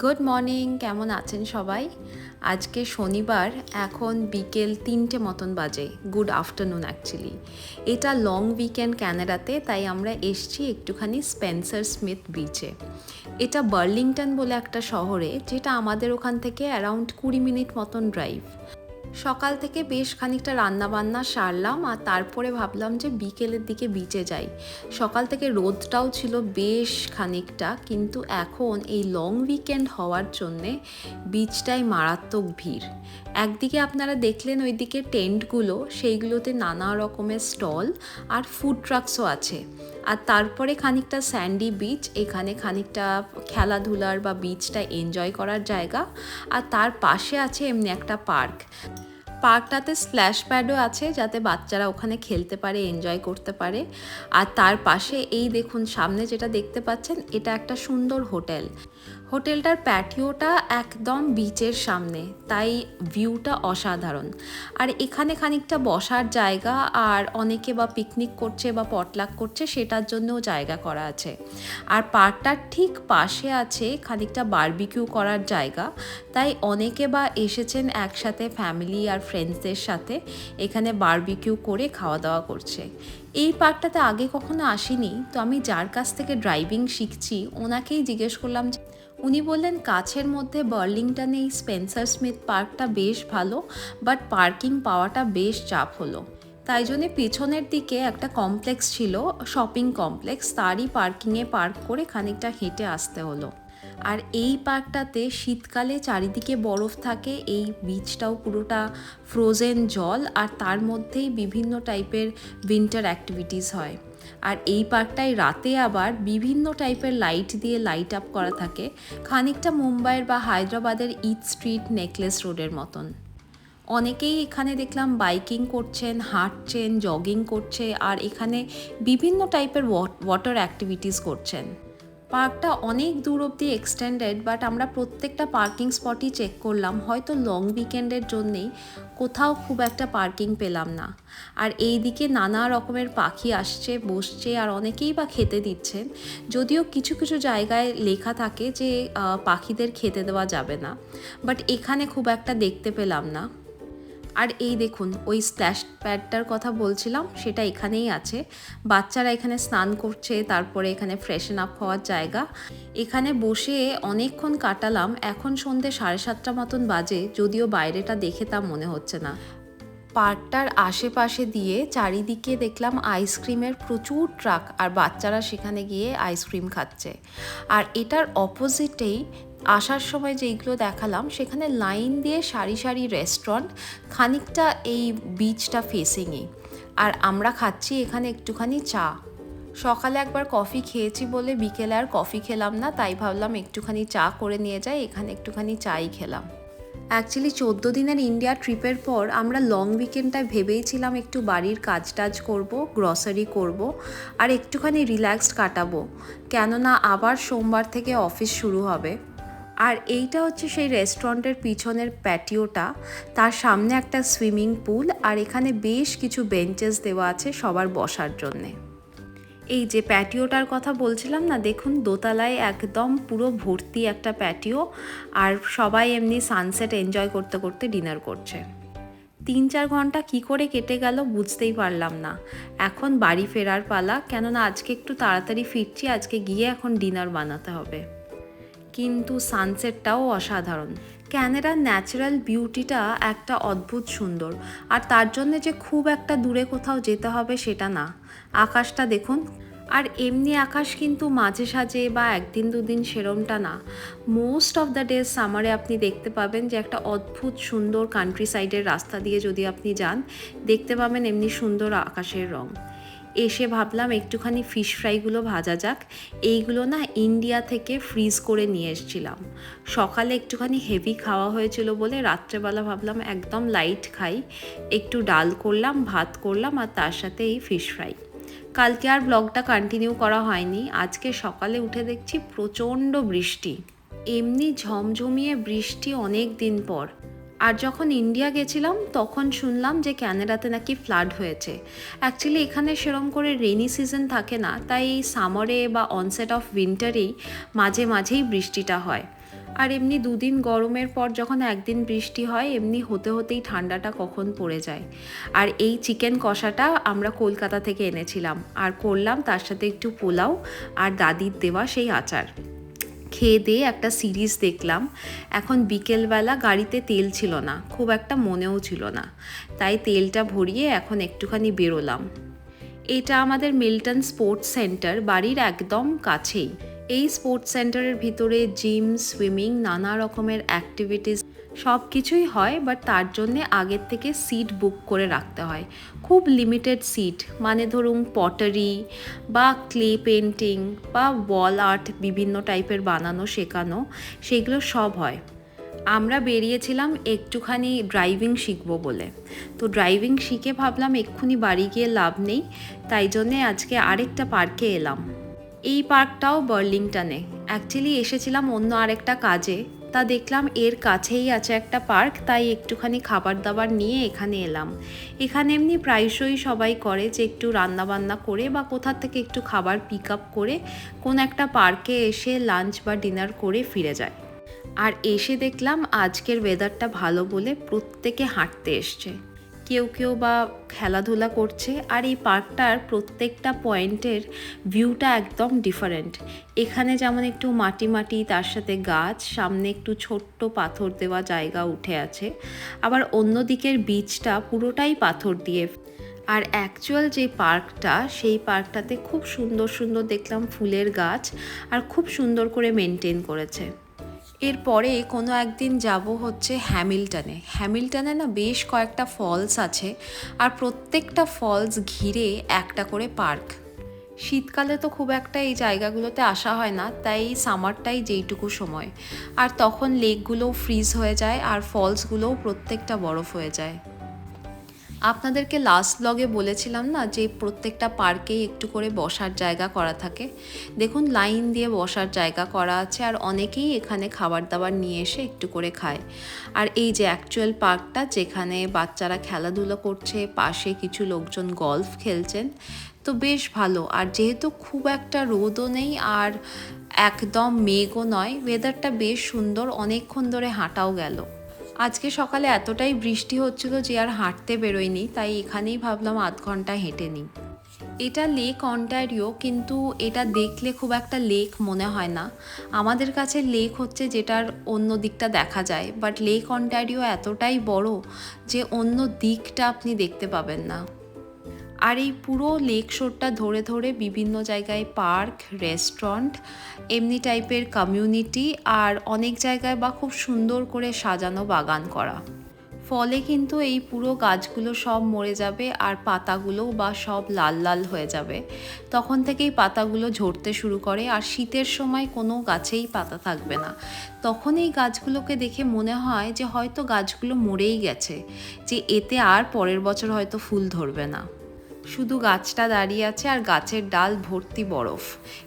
Good morning কেমন আছেন সবাই? আজকে শনিবার, এখন বিকেল তিনটে মতন বাজে। গুড আফটারনুন অ্যাকচুয়ালি এটা লং উইকেন্ড ক্যানাডাতে তাই আমরা এসছি একটুখানি স্পেন্সার স্মিথ বিচে এটা বার্লিংটন বলে একটা শহরে, যেটা আমাদের ওখান থেকে অ্যারাউন্ড কুড়ি মিনিট মতন ড্রাইভ সকাল থেকে বেশ খানিকটা রান্নাবান্না সারলাম আর তারপরে ভাবলাম যে বিকেলের দিকে বিচে যাই। সকাল থেকে রোদটাও ছিল বেশ খানিকটা, কিন্তু এখন এই লং উইকেন্ড হওয়ার জন্যে বিচটায় মারাত্মক ভিড়। একদিকে আপনারা দেখলেন ওইদিকে টেন্টগুলো সেইগুলোতে নানা রকমের স্টল আর ফুড ট্রাকসও আছে। আর তারপরে খানিকটা স্যান্ডি বিচ এখানে খানিকটা খেলাধুলার বা বিচটা এনজয় করার জায়গা। আর তার পাশে আছে এমনি একটা পার্ক পার্কটাতে স্প্ল্যাশ প্যাডও আছে যাতে বাচ্চারা ওখানে খেলতে পারে, এনজয় করতে পারে। আর তার পাশে এই দেখুন, সামনে যেটা দেখতে পাচ্ছেন, এটা একটা সুন্দর হোটেল। হোটেলটার প্যাটিওটা একদম বিচের সামনে, তাই ভিউটা অসাধারণ। আর এখানে খানিকটা বসার জায়গা, আর অনেকে বা পিকনিক করছে বা পটলাক করছে, সেটার জন্যও জায়গা করা আছে। আর পার্কটার ঠিক পাশে আছে খানিকটা বারবিকিউ করার জায়গা, তাই অনেকে বা এসেছেন একসাথে ফ্যামিলি আর ফ্রেন্ডসদের সাথে এখানে বারবিকিউ করে খাওয়া দাওয়া করছে। এই পার্কটাতে আগে কখনো আসিনি, তো আমি যার কাছ থেকে ড্রাইভিং শিখছি, ওনাকেই জিজ্ঞেস করলাম উনি বললেন, কাছের মধ্যে বার্লিংটনে এই স্পেন্সার স্মিথ পার্কটা বেশ ভালো বাট পার্কিং পাওয়াটা বেশ চাপ হলো। তাই জন্যে পেছনের দিকে একটা কমপ্লেক্স ছিল শপিং কমপ্লেক্স তারই পার্কিংয়ে পার্ক করে খানিকটা হেঁটে আসতে হলো। আর এই পার্কটাতে শীতকালে চারিদিকে বরফ থাকে, এই বিচটাও পুরোটা ফ্রোজেন জল, আর তার মধ্যেই বিভিন্ন টাইপের উইন্টার অ্যাক্টিভিটিস হয়। আর এই পার্কটায় রাতে আবার বিভিন্ন টাইপের লাইট দিয়ে লাইট আপ করা থাকে, খানিকটা মুম্বাইয়ের বা হায়দ্রাবাদের ইট স্ট্রিট নেকলেস রোডের মতন। অনেকেই এখানে দেখলাম বাইকিং করছেন, হাঁটছেন জগিং করছে, আর এখানে বিভিন্ন টাইপের ওয়াটার অ্যাক্টিভিটিস করছেন। পার্কটা অনেক দূর অবধি এক্সটেন্ডেড বাট আমরা প্রত্যেকটা পার্কিং স্পটই চেক করলাম। হয়তো লং উইকেন্ডের জন্যেই কোথাও খুব একটা পার্কিং পেলাম না। আর এই দিকে নানা রকমের পাখি আসছে, বসছে, আর অনেকেই বা খেতে দিচ্ছেন যদিও কিছু কিছু জায়গায় লেখা থাকে যে পাখিদের খেতে দেওয়া যাবে না। বাট এখানে খুব একটা দেখতে পেলাম না। আর এই দেখুন, ওই স্প্ল্যাশ প্যাডটার কথা বলছিলাম, সেটা এখানেই আছে। বাচ্চারা এখানে স্নান করছে, তারপরে এখানে ফ্রেশন আপ হওয়ার জায়গা। এখানে বসে অনেকক্ষণ কাটালাম, এখন সন্ধে সাড়ে সাতটা মতন বাজে, যদিও বাইরেটা দেখে তা মনে হচ্ছে না। পার্কটার আশেপাশে দিয়ে চারিদিকে দেখলাম আইসক্রিমের প্রচুর ট্রাক, আর বাচ্চারা সেখানে গিয়ে আইসক্রিম খাচ্ছে। আর এটার অপোজিটেই আসার সময় যেইগুলো দেখালাম, সেখানে লাইন দিয়ে সারি সারি রেস্টুরেন্ট খানিকটা এই বিচটা ফেসিংয়ে আর আমরা খাচ্ছি এখানে একটুখানি চা। সকালে একবার কফি খেয়েছি বলে বিকেলে আর কফি খেলাম না, তাই ভাবলাম একটুখানি চা করে নিয়ে যাই, এখানে একটুখানি চাই খেলাম। অ্যাকচুয়ালি চোদ্দ দিনের ইন্ডিয়া ট্রিপের পর আমরা লং উইকেন্ডটায় ভেবেইছিলাম একটু বাড়ির কাজ টাজ করব গ্রসারি করব, আর একটুখানি রিল্যাক্সড কাটাবো। কেননা আবার সোমবার থেকে অফিস শুরু হবে। আর এইটা হচ্ছে সেই রেস্টুরেন্টের পিছনের প্যাটিওটা। তার সামনে একটা সুইমিং পুল আর এখানে বেশ কিছু বেঞ্চেস দেওয়া আছে সবার বসার জন্যে। এই যে প্যাটিওটার কথা বলছিলাম না, দেখুন দোতলায় একদম পুরো ভর্তি একটা প্যাটিও আর সবাই এমনি সানসেট এনজয় করতে করতে ডিনার করছে। তিন চার ঘণ্টা কি করে কেটে গেল বুঝতেই পারলাম না। এখন বাড়ি ফেরার পালা, কেননা আজকে একটু তাড়াতাড়ি ফিরছি, আজকে গিয়ে এখন ডিনার বানাতে হবে। কিন্তু সানসেটটাও অসাধারণ। ক্যানাডার ন্যাচারাল বিউটিটা একটা অদ্ভুত সুন্দর। আর তার জন্য যে খুব একটা দূরে কোথাও যেতে হবে সেটা না। আকাশটা দেখুন। আর এমনি আকাশ কিন্তু মাঝে সাঝে বা একদিন দুদিন সেরমটা না। মোস্ট অফ দ্য ডেজ সামারে আপনি দেখতে পাবেন যে একটা অদ্ভুত সুন্দর কান্ট্রি সাইডের রাস্তা দিয়ে যদি আপনি যান, দেখতে পাবেন এমনি সুন্দর আকাশের রং। এসে ভাবলাম একটুখানি ফিশ ফ্রাইগুলো ভাজা যাক। এইগুলো না ইন্ডিয়া থেকে ফ্রিজ করে নিয়ে এসেছিলাম। সকালে একটুখানি হেভি খাওয়া হয়েছিল বলে রাত্রেবেলা ভাবলাম একদম লাইট খাই। একটু ডাল করলাম, ভাত করলাম আর তার সাথে এই ফিশ ফ্রাই কালকে আর ব্লগটা কন্টিনিউ করা হয়নি। আজকে সকালে উঠে দেখছি প্রচণ্ড বৃষ্টি। এমনি ঝমঝমিয়ে বৃষ্টি অনেক দিন পর। আর যখন ইন্ডিয়া গেছিলাম, তখন শুনলাম যে ক্যানাডাতে নাকি ফ্লাড হয়েছে। অ্যাকচুয়ালি এখানে সেরম করে রেনি সিজন থাকে না, তাই সামারে বা অনসেট অফ উইন্টারেই মাঝে মাঝেই বৃষ্টিটা হয়। আর এমনি দুদিন গরমের পর যখন একদিন বৃষ্টি হয়, এমনি হতে হতেই ঠান্ডাটা কখন পড়ে যায়। আর এই চিকেন কষাটা আমরা কলকাতা থেকে এনেছিলাম। আর করলাম তার সাথে একটু পোলাও আর দাদির দেওয়া সেই আচার। খেয়ে দিয়ে একটা সিরিজ দেখলাম। এখন বিকেলবেলা গাড়িতে তেল ছিল না, খুব একটা মনেও ছিল না। তাই তেলটা ভরিয়ে এখন একটুখানি বেরোলাম। এটা আমাদের মিল্টন স্পোর্টস সেন্টার, বাড়ির একদম কাছেই। এই স্পোর্টস সেন্টারের ভিতরে জিম, সুইমিং, নানা রকমের অ্যাক্টিভিটিস সব কিছুই হয় বাট তার জন্যে আগের থেকে সিট বুক করে রাখতে হয়। খুব লিমিটেড সিট মানে ধরুন পটারি বা ক্লে পেন্টিং বা ওয়াল আর্ট বিভিন্ন টাইপের বানানো, শেখানো, সেগুলো সব হয়। আমরা বেরিয়েছিলাম একটুখানি ড্রাইভিং শিখব বলে। তো ড্রাইভিং শিখে ভাবলাম এক্ষুনি বাড়ি গিয়ে লাভ নেই, তাই জন্যে আজকে আরেকটা পার্কে এলাম। এই পার্কটাও বার্লিংটনে অ্যাকচুয়ালি এসেছিলাম অন্য আরেকটা কাজে। তা দেখলাম এর কাছেই আছে একটা পার্ক, তাই একটুখানি খাবার দাবার নিয়ে এখানে এলাম। এখানে এমনি প্রায়শই সবাই করে যে একটু রান্নাবান্না করে বা কোথা থেকে একটু খাবার পিক আপ করে কোন একটা পার্কে এসে লাঞ্চ বা ডিনার করে ফিরে যায়। আর এসে দেখলাম আজকের ওয়েদারটা ভালো বলে প্রত্যেকে হাঁটতে এসছে। কেউ কেউ বা খেলাধুলা করছে আর এই পার্কটার প্রত্যেকটা পয়েন্টের ভিউটা একদম ডিফারেন্ট এখানে যেমন একটু মাটি মাটি, তার সাথে গাছ, সামনে একটু ছোট্ট পাথর দেওয়া জায়গা উঠে আছে। আবার অন্য দিকের বিচটা পুরোটাই পাথর দিয়ে। আর অ্যাকচুয়াল যে পার্কটা, সেই পার্কটাতে খুব সুন্দর সুন্দর দেখলাম ফুলের গাছ আর খুব সুন্দর করে মেনটেন করেছে। এরপরে কোনো একদিন যাব হচ্ছে হ্যামিল্টনে। হ্যামিল্টনে না বেশ কয়েকটা ফলস আছে আর প্রত্যেকটা ফলস ঘিরে একটা করে পার্ক। শীতকালে তো খুব একটা এই জায়গাগুলোতে আসা হয় না, তাই সামারটাই যেইটুকু সময়। আর তখন লেকগুলোও ফ্রিজ হয়ে যায় আর ফলসগুলোও প্রত্যেকটা বরফ হয়ে যায়। আপনাদেরকে লাস্ট ব্লগে বলেছিলাম না যে প্রত্যেকটা পার্কেই একটু করে বসার জায়গা করা থাকে? দেখুন লাইন দিয়ে বসার জায়গা করা আছে আর অনেকেই এখানে খাবার দাবার নিয়ে এসে একটু করে খায়। আর এই যে অ্যাকচুয়াল পার্কটা যেখানে বাচ্চারা খেলাধুলো করছে, পাশে কিছু লোকজন গলফ খেলছেন, তো বেশ ভালো। আর যেহেতু খুব একটা রোদও নেই আর একদম মেঘও নয় ওয়েদারটা বেশ সুন্দর, অনেকক্ষণ ধরে হাঁটাও গেল। আজকে সকালে এতটাই বৃষ্টি হচ্ছিল যে আর হাঁটতে বেরোয়নি, তাই এখানেই ভাবলাম আধ ঘণ্টা হেঁটে নিই। এটা লেক অন্টারিও কিন্তু এটা দেখলে খুব একটা লেক মনে হয় না। আমাদের কাছে লেক হচ্ছে যেটার অন্য দিকটা দেখা যায় বাট লেক অন্টারিও এতটাই বড় যে অন্য দিকটা আপনি দেখতে পাবেন না। আর এই পুরো লেক শোরটা ধরে ধরে বিভিন্ন জায়গায় পার্ক, রেস্টুরেন্ট, এমনি টাইপের কমিউনিটি আর অনেক জায়গায় বা খুব সুন্দর করে সাজানো বাগান করা। ফলে কিন্তু এই পুরো গাছগুলো সব মরে যাবে আর পাতাগুলো বা সব লাল লাল হয়ে যাবে। তখন থেকেই পাতাগুলো ঝরতে শুরু করে আর শীতের সময় কোনো গাছেই পাতা থাকবে না। তখন এই গাছগুলোকে দেখে মনে হয় যে হয়তো গাছগুলো মরেই গেছে, যে এতে আর পরের বছর হয়তো ফুল ধরবে না। শুধু গাছটা দাঁড়িয়ে আছে আর গাছের ডাল ভর্তি বরফ।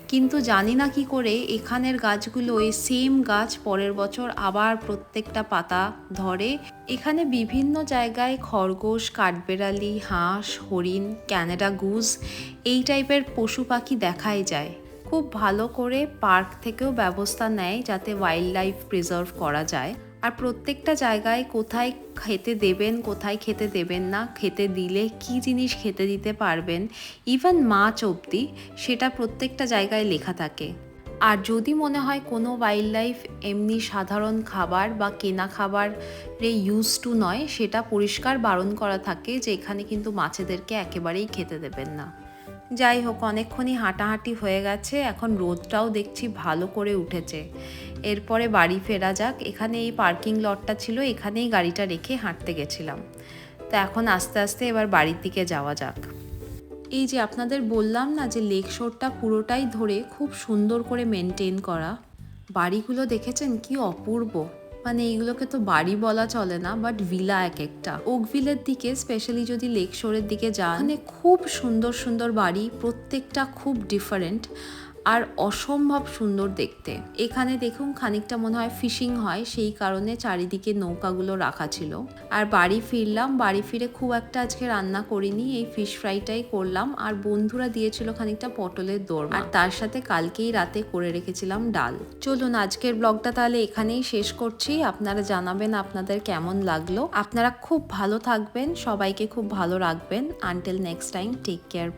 কিন্তু জানি না কি করে এখানের গাছগুলো এই সেম গাছ পরের বছর আবার প্রত্যেকটা পাতা ধরে। এখানে বিভিন্ন জায়গায় খরগোশ, কাঠবেড়ালি, হাঁস, হরিণ, ক্যানাডা গুজ এই টাইপের পশু পাখি দেখাই যায়। খুব ভালো করে পার্ক থেকেও ব্যবস্থা নেয় যাতে ওয়াইল্ড লাইফ প্রিজার্ভ করা যায়। আর প্রত্যেকটা জায়গায় কোথায় খেতে দেবেন, কোথায় খেতে দেবেন না, খেতে দিলে কি জিনিস খেতে দিতে পারবেন ইভেন মাছ অবধি, সেটা প্রত্যেকটা জায়গায় লেখা থাকে। আর যদি মনে হয় কোনো ওয়াইল্ড লাইফ এমনি সাধারণ খাবার বা কেনা খাবারে ইউজ টু নয়, সেটা পরিষ্কার বারণ করা থাকে যে এখানে কিন্তু মাছেদেরকে একেবারেই খেতে দেবেন না। যাই হোক, অনেকক্ষণই হাঁটাহাঁটি হয়ে গেছে। এখন রোদটাও দেখছি ভালো করে উঠেছে। এরপরে বাড়ি ফেরা যাক। এখানে এই পার্কিং লটটা ছিল, এখানেই গাড়িটা রেখে হাঁটতে গেছিলাম। তো এখন আস্তে আস্তে এবার বাড়ির দিকে যাওয়া যাক। এই যে আপনাদের বললাম না যে লেক শোরটা পুরোটাই ধরে খুব সুন্দর করে মেনটেন করা, বাড়িগুলো দেখেছেন? কি অপূর্ব! মানে এইগুলোকে তো বাড়ি বলা চলে না বাট ভিলা এক একটা। ওকভিলের দিকে স্পেশালি যদি লেক শোরের দিকে যান মানে খুব সুন্দর সুন্দর বাড়ি, প্রত্যেকটা খুব ডিফারেন্ট আর অসম্ভব সুন্দর দেখতে। এখানে দেখুন খানিকটা মনে হয় ফিশিং হয়, সেই কারণে চারিদিকে নৌকাগুলো রাখা ছিল। আর বাড়ি ফিরলাম, বাড়ি ফিরে খুব একটা আজকে রান্না করিনি, এই ফিশ ফ্রাইটাই করলাম। আর বন্ধুরা দিয়েছিল খানিকটা পটলের দোরমা। আর তার সাথে কালকেই রাতে করে রেখেছিলাম ডাল। চলুন আজকের ব্লগটা তাহলে এখানেই শেষ করছি। আপনারা জানাবেন আপনাদের কেমন লাগল। আপনারা খুব ভালো থাকবেন, সবাইকে খুব ভালো রাখবেন। Until next time take care